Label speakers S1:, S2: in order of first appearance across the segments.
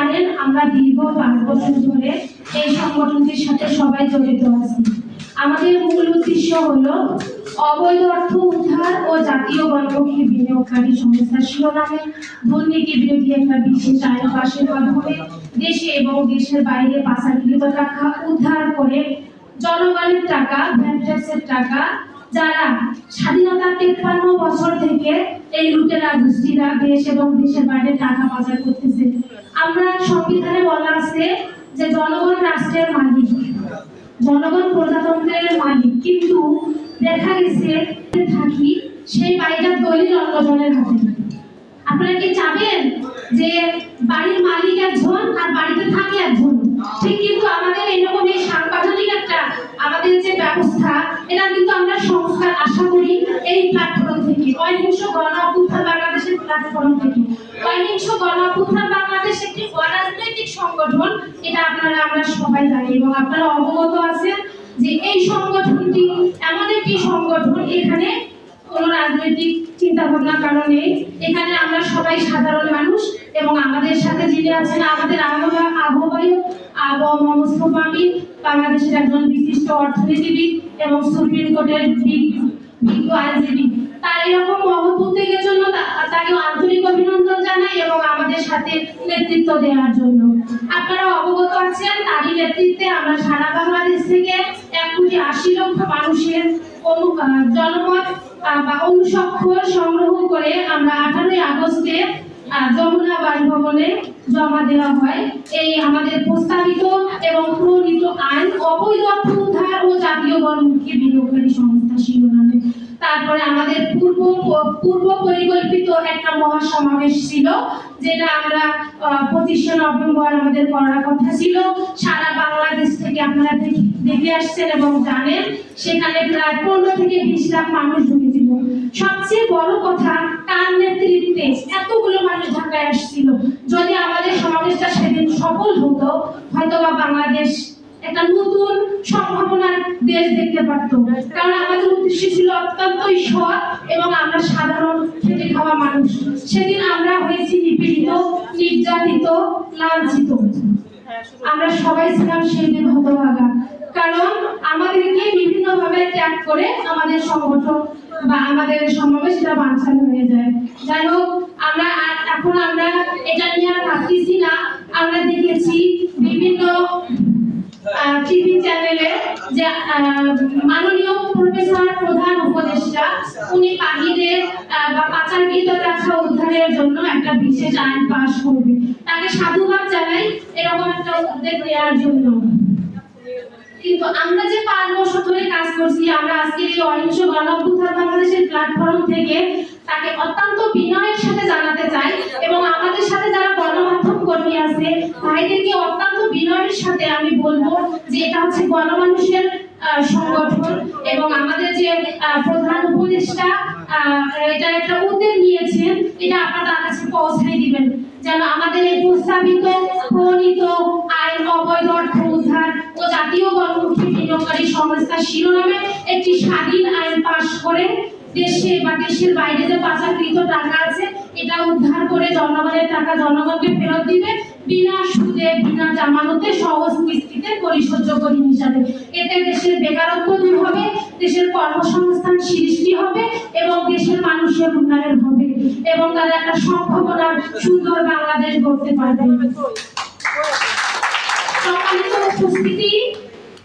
S1: জানেন আমরা দীর্ঘ পাঁচ বছর ধরে এই সংগঠনটির সাথে সবাই জড়িত আছি। আমাদের মূল উদ্দেশ্য হল অবৈধ অর্থ উদ্ধার ও জাতীয় গণমুখী বিনিয়োগকারী সংস্থা শিরোনামে দুর্নীতি বিরোধী একটা বিশেষ আইন পাশের মাধ্যমে দেশে এবং দেশের বাইরে পাচারকৃত টাকা উদ্ধার করে জনগণের টাকা ভ্যান্টাসের টাকা যারা স্বাধীনতা তেপ্পান্ন বছর থেকে এই লুটেরা গোষ্ঠীরা দেশ এবং দেশের বাইরে টাকা পাচার করতেছে। আমরা সংবিধানে বলা আছে যে জনগণ রাষ্ট্রের মালিক, জনগণ প্রজাতন্ত্রের মালিক। কিন্তু দেখা গেছে থাকি সেই বাড়িটার দলিল অন্যজনের হাতে। আপনারা কি চাবেন? যে বাড়ির মালিক একজন আর বাড়িতে থাকে একজন। ঠিক কিন্তু আমাদের এরকম এই সাংবিধানিক একটা আমাদের যে ব্যবস্থা, এটা কিন্তু আমরা সংস্কার আশা করি এই প্ল্যাটফর্ম থেকে। অহিংস গণ অভ্যুত্থান বাংলাদেশের প্ল্যাটফর্ম থেকে। অহিংস গণ অভ্যুত্থান বাংলাদেশ একটি অরাজনৈতিক সংগঠন, এটা আপনারা, আমরা সবাই জানি এবং আপনারা অবগত আছেন যে এই সংগঠনটি এমন একটি সংগঠন এখানে কোনো রাজনৈতিক চিন্তা ভাবনার কারণে এখানে আমরা সবাই সাধারণ মানুষ এবং আমাদের সাথে যিনি আছেন, আমাদের আহ্বায়ক আহ্বায়ক আবু মোস্তফা আমিন, বাংলাদেশের একজন বিশিষ্ট অর্থনীতিবিদ এবং সুপ্রিম কোর্টের আইনজীবী। তার এরকম মহৎ উদ্যোগের জন্য তাকে আন্তরিক অভিনন্দন জানাই এবং আমাদের সাথে নেতৃত্ব দেওয়ার জন্য। আপনারা অবগত আছেন, তারই নেতৃত্বে আমরা সারা বাংলাদেশ থেকে এক কোটি আশি লক্ষ মানুষের জনমত বা অনুস্বাক্ষর সংগ্রহ করে আমরা আঠারোই আগস্টে যমুনা বাসভবনে জমা দেওয়া হয়। এই আমাদের প্রস্তাবিত এবং প্রণীত আইন অবৈধ অর্থ উদ্ধার ও জাতীয় গণমুখী বিনিয়োগকারী সংস্থা শিরোনামে। তারপরে আমাদের পূর্ব পূর্ব পরিকল্পিত একটা মহাসমাবেশ ছিল, যেটা আমরা পঁচিশে নভেম্বর আমাদের করার কথা ছিল। সারা বাংলাদেশ থেকে আপনারা দেখে- আসছেন এবং জানেন, সেখানে প্রায় পনেরো থেকে বিশ লাখ মানুষ সবচেয়ে বড় কথা কার নেতৃত্বে এতগুলো মানুষ ঢাকায় আসছিল। যদি আমাদের সমাবেশটা সেদিন সফল হতো, হয়তোবা বাংলাদেশ একটা নতুন সম্ভাবনার দেশ দেখতে পারতো। কারণ আমাদের উদ্দেশ্য ছিল অত্যন্তই সৎ এবং আমরা সাধারণ খেটে খাওয়া মানুষ। সেদিন আমরা হয়েছি নিপীড়িত, নির্যাতিত, লাঞ্ছিত। আমরা সবাই ছিলাম সেই দিন হতভাগা কারণ আমাদেরকে বিভিন্নভাবে ত্যাগ করে আমাদের সংগঠন বা আমাদের সমাবেশটা বাঞ্ছাল হয়ে যায়। যাই হোক, আমরা এখন আমরা এটা নিয়ে আর ভাবতেছি না। আমরা দেখেছি বিভিন্ন টিভি চ্যানেলে যে মাননীয় প্রফেসর প্রধান উপদেষ্টা, উনি পাখিদের বা পাচারকৃত টাকা উদ্ধারের জন্য একটা বিশেষ আইন পাশ করবে। তাকে সাধুবাদ জানাই এরকম একটা উদ্যোগ নেওয়ার জন্য। কিন্তু আমরা যে পাঁচ বছর ধরে কাজ করছি, আমরা আজকে এই অহিংস গণ অভ্যুত্থান বাংলাদেশের প্ল্যাটফর্ম থেকে তাকে অত্যন্ত বিনয়ের সাথে জানাতে চাই এবং আমাদের সাথে যারা গণমাধ্যম কর্মী আছে ভাইদেরকে অত্যন্ত বিনয়ের সাথে আমি বলব যে এটা হচ্ছে গণমানুষের সংগঠন এবং আমাদের যে প্রধান উপদেষ্টা এটা একটা উদ্যোগ নিয়েছেন এটা আপনারা তার কাছে পৌঁছাই দিবেন। যেন আমাদের এই প্রস্তাবিত, প্রণীত আইন অবৈধ অর্থ জাতীয় গণমুখী বিনিয়োগকারী সংস্থা শিরোনামে একটি স্বাধীন আইন পাশ করে দেশে বা দেশের বাইরে যে পাচারকৃত টাকা আছে, এটা উদ্ধার করে জনগণের টাকা জনগণকে ফেরত দিবে, বিনা সুদে, বিনা জামানতে সহজ কিস্তিতে পরিশোধযোগ্য ঋণ হিসাবে। এতে দেশের বেকারত্ব দূর হবে, দেশের কর্মসংস্থান সৃষ্টি হবে এবং দেশের মানুষের উন্নয়ন হবে এবং তারা একটা সম্ভাবনার সুন্দর বাংলাদেশ গড়তে পারবে। সম্মানিত উপস্থিতি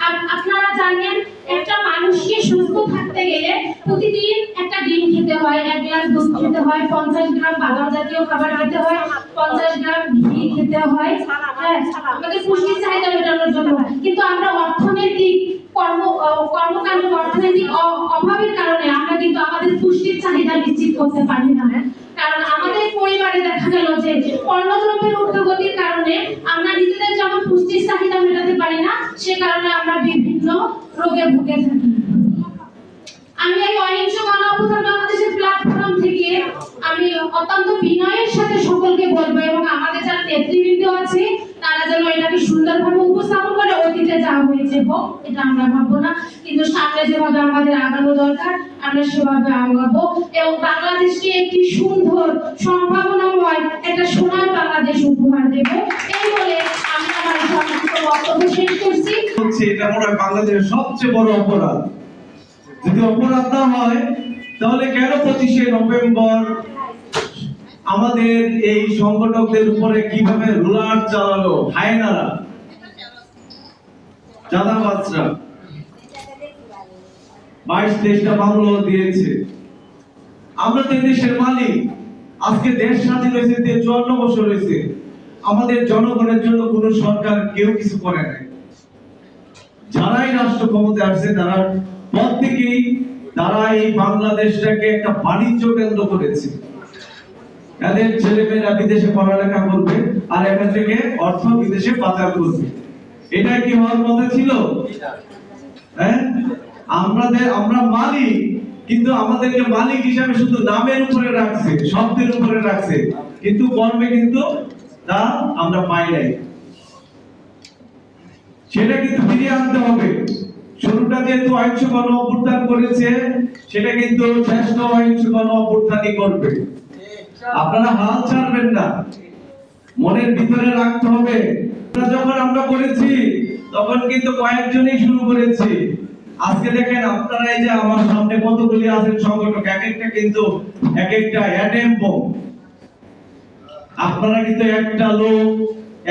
S1: আপ- আপনারা জানেন, একটা মানুষকে সুস্থ থাকতে গেলে প্রতিদিন একটা ডিম খেতে হয়, এক গ্লাস দুধ খেতে হয়, পঞ্চাশ গ্রাম বাদাম জাতীয় খাবার খেতে হয়, পঞ্চাশ গ্রাম ঘি খেতে হয়। হ্যাঁ আমাদের পুষ্টির চাহিদা মেটানোর জন্য। কিন্তু আমরা অর্থনৈতিক কর্ম কর্মকাণ্ড, অর্থনৈতিক অভাবের কারণে আমরা কিন্তু আমাদের পুষ্টির চাহিদা নিশ্চিত করতে পারি না কারণ আমাদের পরিবারে দেখা গেল যে পণ্যদ্রব্যের ঊর্ধ্বগতির কারণে আমরা নিজেদের যেমন পুষ্টির চাহিদা মেটাতে পারি না, সে কারণে আমরা বিভিন্ন রোগে ভুগে থাকি। আমি এই অহিংস গণ বাংলাদেশের প্ল্যাটফর্ম থেকে আমি অত্যন্ত বিনয়ের সাথে সকলকে বলব এবং আমাদের যারা নেতৃবৃন্দ আছে, তারা যেন এটাকে সুন্দরভাবে উপস্থাপন করে অতীতে যা হয়েছে হোক, এটা আমরা ভাববো না। কিন্তু সামনে যেভাবে আমাদের আগানো দরকার আমরা সেভাবে আগাবো। এবং বাংলাদেশকে একটি সুন্দর সম্ভাবনাময় একটা সোনার বাংলাদেশ উপহার দেব। এই
S2: হয় বাংলাদেশের সবচেয়ে বড় অপরাধ। যদি অপরাধ না হয়, তাহলে কেন পঁচিশে নভেম্বর আমাদের এই সংগঠকদের উপরে কীভাবে রুলার চালালো হায়নারা বাইশ দেশটা মামলা দিয়েছে। আমরা তো দেশের মালিক। আজকে দেশ স্বাধীন হয়েছে যে চুয়ান্ন বছর হয়েছে। আমাদের জনগণের জন্য কোন সরকার কেউ কিছু করে নাই। যারাই রাষ্ট্র ক্ষমতায় আসছে, তারা পর থেকেই তারা এই বাংলাদেশটাকে একটা বাণিজ্য কেন্দ্র করেছে। এদের ছেলেমেয়েরা বিদেশে পড়ালেখা করবে আর এখান থেকে অর্থ বিদেশে পাচার করবে। এটা কি হওয়ার কথা ছিল? হ্যাঁ? আমাদের, আমরা মালিক, কিন্তু আমাদেরকে মালিক হিসাবে শুধু নামের উপরে রাখছে, শব্দের উপরে রাখছে। কিন্তু কর্মে কিন্তু তা আমরা পাই নাই। সেটা কিন্তু ফিরিয়ে আনতে হবে। শুরুটা যেহেতু অহিংস গণ অভ্যুত্থান করেছে, সেটা কিন্তু শ্রেষ্ঠ অহিংস গণ অভ্যুত্থানই করবে। আপনারা হাল ছাড়বেন না। মনের ভিতরে রাখতে হবে। যখন আমরা করেছি, তখন কিন্তু কয়েকজনই শুরু করেছি। আজকে দেখেন আপনারা এই যে আমার সামনে কতগুলি আছেন সংগঠক, এক একটা কিন্তু, এক একটা অ্যাটেম বোম। আপনারা কিন্তু একটা লোক,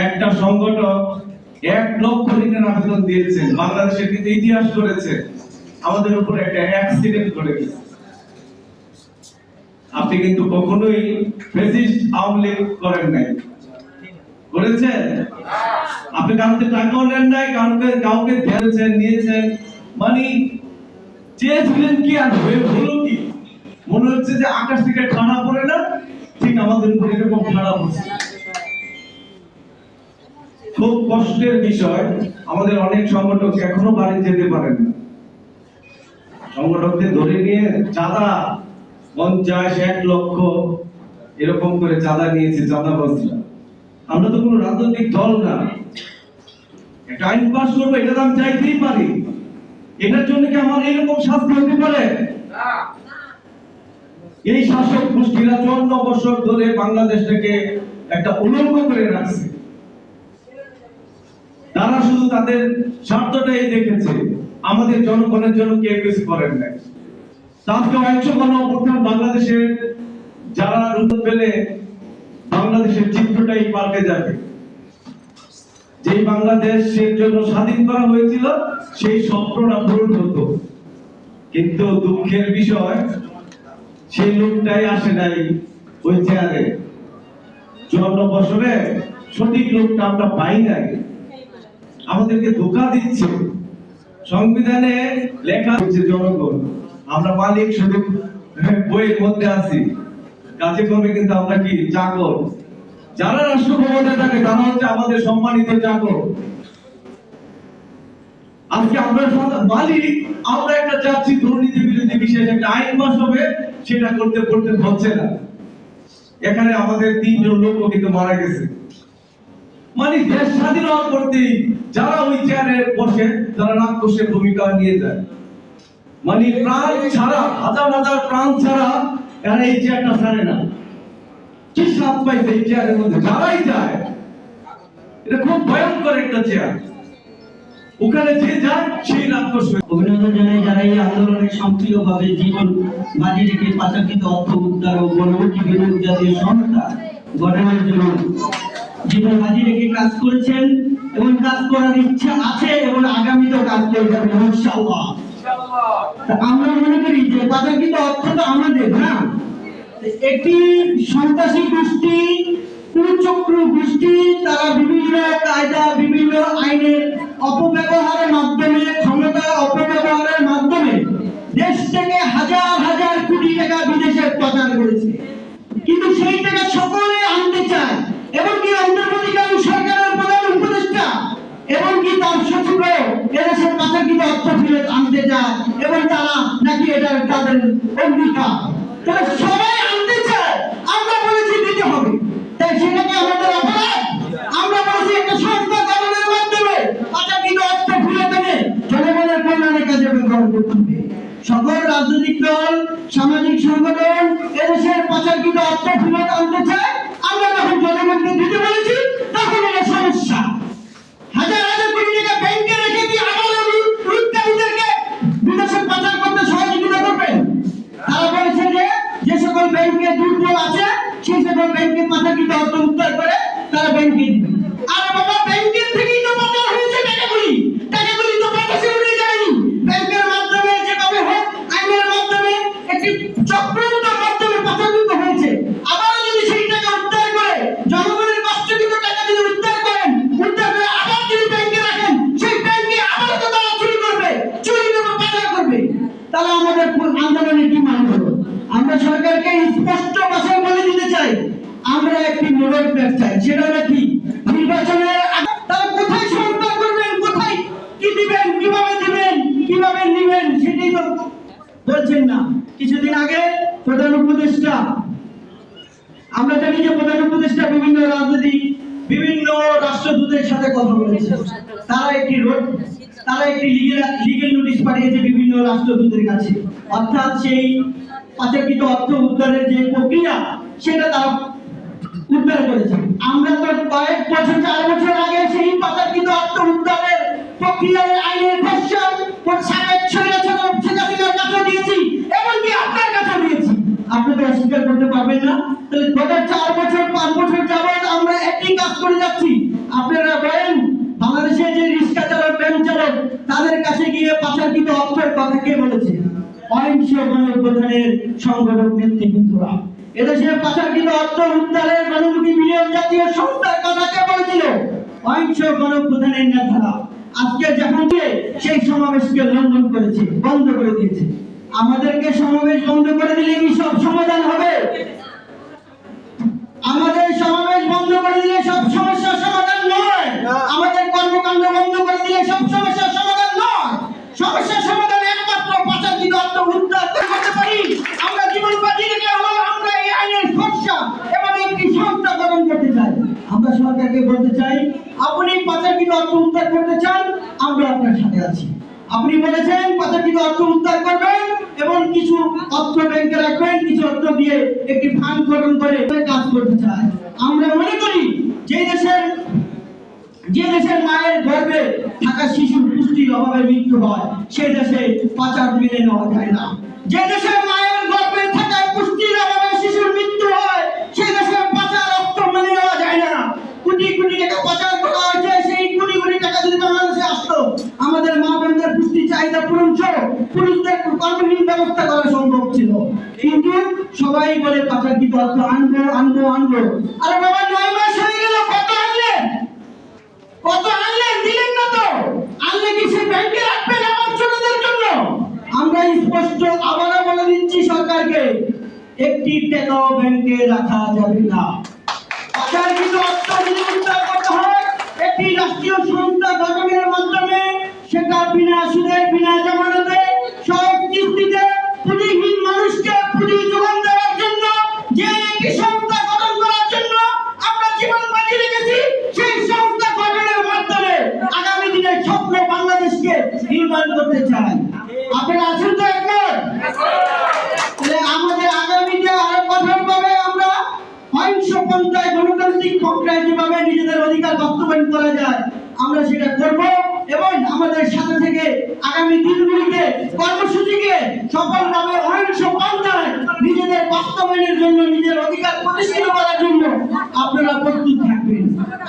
S2: একটা সংগঠক, এক লক্ষ ঋণের আবেদন দিয়েছেন। বাংলাদেশের কিন্তু ইতিহাস করেছে আমাদের উপরে একটা অ্যাক্সিডেন্ট করে আপনি কিন্তু কখনোই ফেসিস্ট আওয়ামী লীগ করেন নাই। করেছেন? আপনি কাউকে টাকাও নেন নাই, কাউকে কাউকে দিয়েছেন, নিয়েছেন। মানে চেয়েছিলেন কি আর হয়ে হলো কি? মনে হচ্ছে যে আকাশ থেকে ঠাড়া পড়ে না? ঠিক আমাদের উপর এরকম ঠাড়া পড়ছে। খুব কষ্টের বিষয়। আমাদের অনেক সংগঠক এখনও বাড়ি যেতে পারেন না। সংগঠকদের ধরে নিয়ে চাঁদা, পঞ্চাশ, এক লক্ষ এরকম করে চাঁদা নিয়েছে চাঁদাবাজরা। আমরা তো কোনো রাজনৈতিক দল না। একটা আইন পাস করব, এটা তো আমি চাইতেই পারি। এটার জন্য কি আমার এরকম শাস্তি হতে পারে? এই শাসক গোষ্ঠীরা চুয়ান্ন বছর ধরে বাংলাদেশটাকে একটা উলঙ্গ করে রাখছে। তারা শুধু তাদের স্বার্থটাই দেখেছে। আমাদের জনগণের জন্য কেউ কিছু করেন নাই। তাকে একশো গণ অভ্যুত্থান বাংলাদেশের যারা রূপ পেলে বাংলাদেশের চিত্রটাই পাল্টে যাবে। যেই বাংলাদেশের জন্য স্বাধীন করা হয়েছিল, সেই স্বপ্নটা পূরণ হতো। কিন্তু দুঃখের বিষয়, সেই লোকটাই আসে নাই ওই চেয়ারে চুয়ান্ন বছরে সঠিক লোকটা আমরা পাই নাই। আমাদেরকে ধোকা দিচ্ছে। সংবিধানে লেখা হচ্ছে জনগণ, আমরা মালিক শুধু বইয়ের মধ্যে আছি। কাজে কর্মে কিন্তু আমরা কি? চাকর। যারা রাষ্ট্র ক্ষমতায় থাকে, তারা হচ্ছে আমাদের সম্মানিত চাকর আজকে আমরা মালিক আমরা একটা চাচ্ছি দুর্নীতি বিরোধী বিশেষ একটা আইন পাস হবে, সেটা করতে করতে হচ্ছে না। এখানে আমাদের তিনজন লোক কিন্তু মারা গেছে। মানে দেশ স্বাধীন হওয়ার পরতেই যারা ওই চেয়ারে বসে, তারা রাক্ষসের ভূমিকা নিয়ে যায়। মানে প্রাণ ছাড়া, হাজার হাজার প্রাণ ছাড়া এরা এই চেয়ারটা ছাড়ে না। কি সাপ পাইছে এই চেয়ারের মধ্যে যারাই যায় এটা খুব ভয়ঙ্কর একটা চেয়ার ওখানে যে যায় সেই রাক্ষস
S3: অভিনন্দন জানাই যারা এই আন্দোলনে সক্রিয়ভাবে জীবন বাজি রেখে পাচারকৃত অর্থ উদ্ধার ও গণমুখী বিনিয়োগ জাতীয় সংস্থা গঠনের জন্য জীবন বাজি রেখে কাজ করেছেন এবং কাজ করার ইচ্ছা আছে এবং আগামীতেও কাজ করে যাবেন ইনশাআল্লাহ। আমরা মনে করি যে পাচারকৃত অর্থ তো আমাদের না? একটি সন্ত্রাসী গোষ্ঠী কুচক্র গোষ্ঠী তারা বিভিন্ন কায়দা বিভিন্ন আইনের অপব্যবহারের দল, সামাজিক সংগঠন, এদেশের পাচারকৃত অর্থ ফেরত আনতে চায়, আমরা যখন জনগণকে দিতে বলেছি, তখন এটা সমস্যা। হাজার হাজার কোটি টাকা ব্যাংকে রেখে দিয়ে যে সকল ব্যাংকে দুর্বল আছে, সেই সকল ব্যাংকের মাথা পাচারকৃত অর্থ উদ্ধার করে তারা ব্যাংকে আর তাহলে আমাদের আন্দোলনের কি মান হলো আমরা সরকারকে স্পষ্ট ভাষায় বলে দিতে চাই, আমরা একটি নোবেল ব্যাগ চাই, সেটা হলো কি? নির্বাচনের বলছেন না। কিছুদিন আগে প্রধান উপদেষ্টা, আমরা যে প্রধান উপদেষ্টা বিভিন্ন রাজনৈতিক, বিভিন্ন রাষ্ট্রদূতের সাথে কথা বলেছে তারা একটি রোড তারা একটি লিগেল লিগেল নোটিশ পাঠিয়েছে বিভিন্ন রাষ্ট্রদূতের কাছে। অর্থাৎ সেই পাচারকৃত অর্থ উদ্ধারের যে প্রক্রিয়া, সেটা তারা উদ্ধার করেছে। আমরা তো কয়েক বছর, চার বছর আগে সেই পাচারকৃত অর্থ উদ্ধারের প্রক্রিয়ার আইনের খসড়া সাবেক স্বৈরাচার শেখ হাসিনার কাছে দিয়েছি, এমনকি আপনার কাছে দিয়েছি। আপনি তো অস্বীকার করতে পারবেন না। তাহলে গত চার বছর, পাঁচ বছর যাবত আমরা একই কাজ করে যাচ্ছি। আপনারা বলেন, বাংলাদেশে অর্থের কথা কে বলেছে? অহিংস গণপ্রধানের নেতৃবৃন্দরা। এদেশে পাচারকৃত অর্থ জাতীয় সংস্থার কথা কে বলেছিল? অহিংস গণপ্রধানের নেতারা। আজকে যখন সেই সমাবেশকে লঙ্ঘন করেছে, বন্ধ করে দিয়েছে। আমাদেরকে সমাবেশ বন্ধ করে দিলে কি সব সমাধান হবে? আমাদের সমাবেশ বন্ধ করে দিলে সব সমস্যার সরকারকে বলতে চাই, আপনি পাচারকৃত অর্থ উদ্ধার করতে চান, আমরা আপনার সাথে আছি। আপনি বলেছেন পাচারকৃত অর্থ উদ্ধার করবেন এবং কিছু অর্থ ব্যাংকে রাখবেন, কিছু অর্থ দিয়ে একটি ফান্ড গঠন করে কাজ করতে চাই। আমরা মনে করি, যে দেশের যে দেশের মায়ের গর্ভে থাকা শিশুর পুষ্টির অভাবে মৃত্যু হয় সেই দেশে পাচার মেনে নেওয়া যায় না। যে দেশের মায়ের গর্ভে থাকা পুষ্টির অভাবে সবাই বলে পাচারকৃত অর্থ আনব আনব আনব। আরে বাবা, নয় মাস হয়ে গেল, কত আনলেন? কত আনলেন? দিলেন না তো। আনলে কি সে ব্যাংকে রাখবেন আমার ছোটদের জন্য? আমরা স্পষ্ট আবারও বলে দিচ্ছি সরকারকে, একটি টাকাও ব্যাংকে রাখা যাবে না। পাচার কিন্তু অর্থ যদি করতে হয়। একটি রাষ্ট্রীয় সংস্থা গঠনের মাধ্যমে সেটা বিনা সুদে, বিনা জামানতে দিনগুলিতে কর্মসূচিকে সফলভাবে অহিংস পন্থায় নিজেদের বাস্তবায়নের জন্য, নিজের অধিকার প্রতিষ্ঠিত করার জন্য আপনারা প্রস্তুত থাকবেন।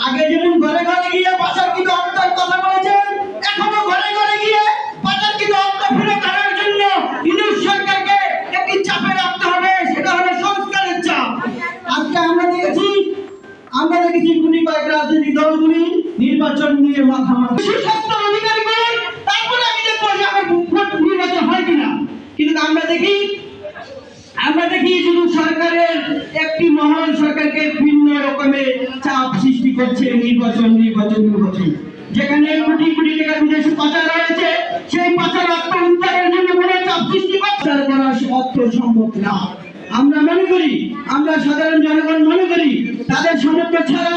S3: আগে যেমন ঘরে ঘরে গিয়ে পাচারকৃত অর্থের কথা বলেছেন, এখনও ঘরে ঘরে গিয়ে পাচারকৃত অর্থ ফেরত আনার জন্য ইউনিট সরকারকে একটি চাপে রাখতে হবে, সেটা হলো সংস্কারের চাপ। আজকে আমরা দেখেছি আমরা দেখেছি গুলি কয়েক রাজনৈতিক দলগুলি নির্বাচন নিয়ে মাথা মাথা। সরকারকে ভিন্ন রকমের চাপ সৃষ্টি করছে নির্বাচন নির্বাচন নির্বাচন। যেখানে কোটি কোটি টাকা বিদেশি পাচার রয়েছে সেই পাচার অর্থ উদ্ধারের জন্য কোনো চাপ সৃষ্টি করছে করা অর্থ সম্ভব না, আমরা মনে করি, আমরা সাধারণ জনগণ মনে করি, তাদের সমর্থ ছাড়া